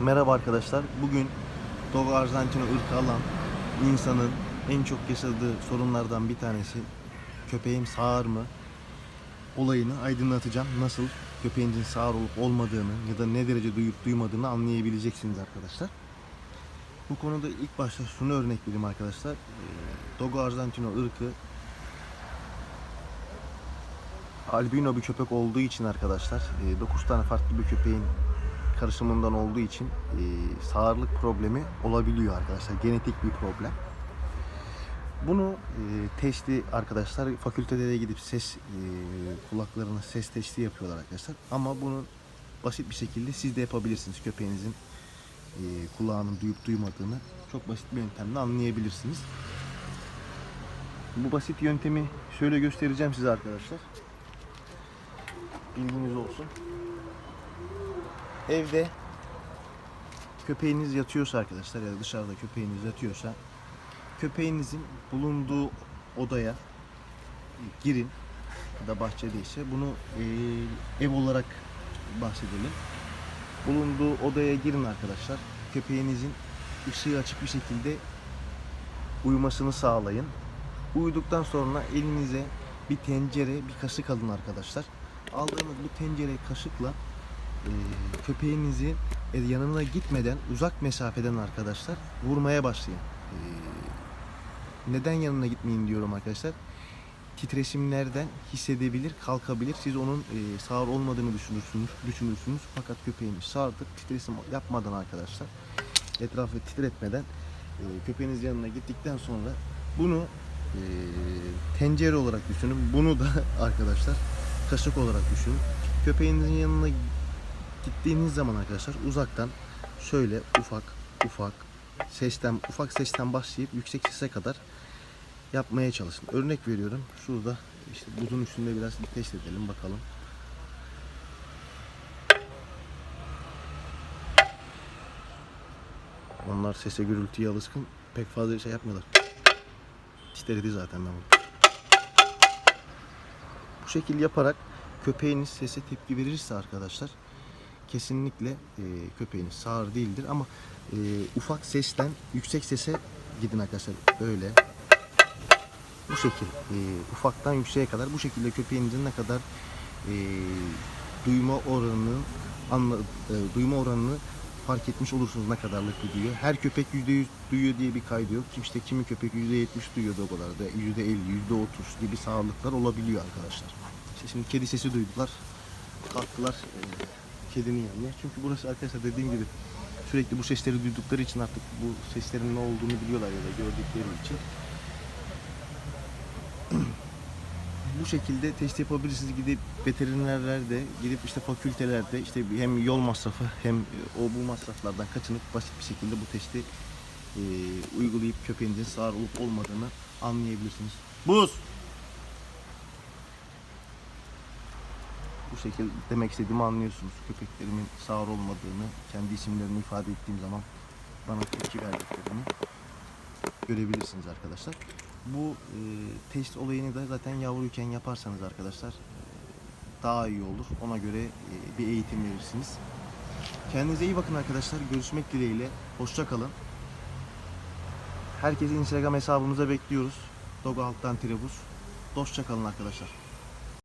Merhaba arkadaşlar. Bugün Dogo Argentino ırkı alan insanın en çok yaşadığı sorunlardan bir tanesi köpeğim sağır mı olayını aydınlatacağım. Nasıl köpeğinizin sağır olup olmadığını ya da ne derece duyup duymadığını anlayabileceksiniz arkadaşlar. Bu konuda ilk başta şunu örnek vereyim arkadaşlar. Ee, Dogo Argentino ırkı albino bir köpek olduğu için arkadaşlar 9 tane farklı bir köpeğin karışımından olduğu için e, sağırlık problemi olabiliyor arkadaşlar. Genetik bir problem. Bunu e, testi arkadaşlar fakültede de gidip ses e, kulaklarına ses testi yapıyorlar arkadaşlar. Ama bunu basit bir şekilde siz de yapabilirsiniz. Köpeğinizin e, kulağının duyup duymadığını çok basit bir yöntemle anlayabilirsiniz. Bu basit yöntemi şöyle göstereceğim size arkadaşlar. Bilginiz olsun. Evde köpeğiniz yatıyorsa arkadaşlar ya da dışarıda köpeğiniz yatıyorsa köpeğinizin bulunduğu odaya girin ya da bahçedeyse bunu e, ev olarak bahsedelim. Bulunduğu odaya girin arkadaşlar. Köpeğinizin ışığı açık bir şekilde uyumasını sağlayın. Uyuduktan sonra elinize bir tencere, bir kaşık alın arkadaşlar. Aldığınız bu tencere kaşıkla köpeğinizi e, yanına gitmeden uzak mesafeden arkadaşlar vurmaya başlayın. E, neden yanına gitmeyin diyorum arkadaşlar. Titreşimlerden hissedebilir, kalkabilir. Siz onun e, sağır olmadığını düşünürsünüz, düşünürsünüz. Fakat köpeğiniz sağırdır. Titreşim yapmadan arkadaşlar, etrafı titretmeden e, köpeğiniz yanına gittikten sonra bunu tencere olarak düşünün. Bunu da arkadaşlar kaşık olarak düşünün. Köpeğinizin yanına gittiğiniz zaman arkadaşlar uzaktan şöyle ufak ufak sesten ufak sesten başlayıp yüksek sese kadar yapmaya çalışın. Örnek veriyorum. Şurada işte buzun üstünde biraz bir test edelim bakalım. Onlar sese gürültüye alışkın. Pek fazla şey yapmıyorlar. Titredi zaten ben bunu. Bu şekil yaparak köpeğiniz sese tepki verirse arkadaşlar kesinlikle e, köpeğiniz sağır değildir ama e, ufak sesten yüksek sese gidin arkadaşlar böyle bu şekil e, ufaktan yükseğe kadar bu şekilde köpeğinizin ne kadar e, duyma oranını anla, e, duyma oranını fark etmiş olursunuz ne kadarlık duyuyor. Her köpek %100 duyuyor diye bir kaydı yok. İşte kimi köpek %70 duyuyor da o kadar da %50, %30 gibi sağlıklar olabiliyor arkadaşlar. İşte şimdi kedi sesi duydular. Kalktılar e, kedinin yanına. Çünkü burası arkadaşlar dediğim gibi sürekli bu sesleri duydukları için artık bu seslerin ne olduğunu biliyorlar ya da gördükleri için. bu şekilde test yapabilirsiniz gidip veterinerlerde gidip işte fakültelerde işte hem yol masrafı hem o bu masraflardan kaçınıp basit bir şekilde bu testi e, uygulayıp köpeğinizin sağır olup olmadığını anlayabilirsiniz. Buz! Şekilde demek istediğimi anlıyorsunuz. Köpeklerimin sağır olmadığını, kendi isimlerini ifade ettiğim zaman bana tepki verdiklerini görebilirsiniz arkadaşlar. Bu e, test olayını da zaten yavruyken yaparsanız arkadaşlar e, daha iyi olur. Ona göre e, bir eğitim verirsiniz. Kendinize iyi bakın arkadaşlar. Görüşmek dileğiyle. Hoşça kalın. Herkesi Instagram hesabımıza bekliyoruz. Dogo Halktan Trebus. Dostça kalın arkadaşlar.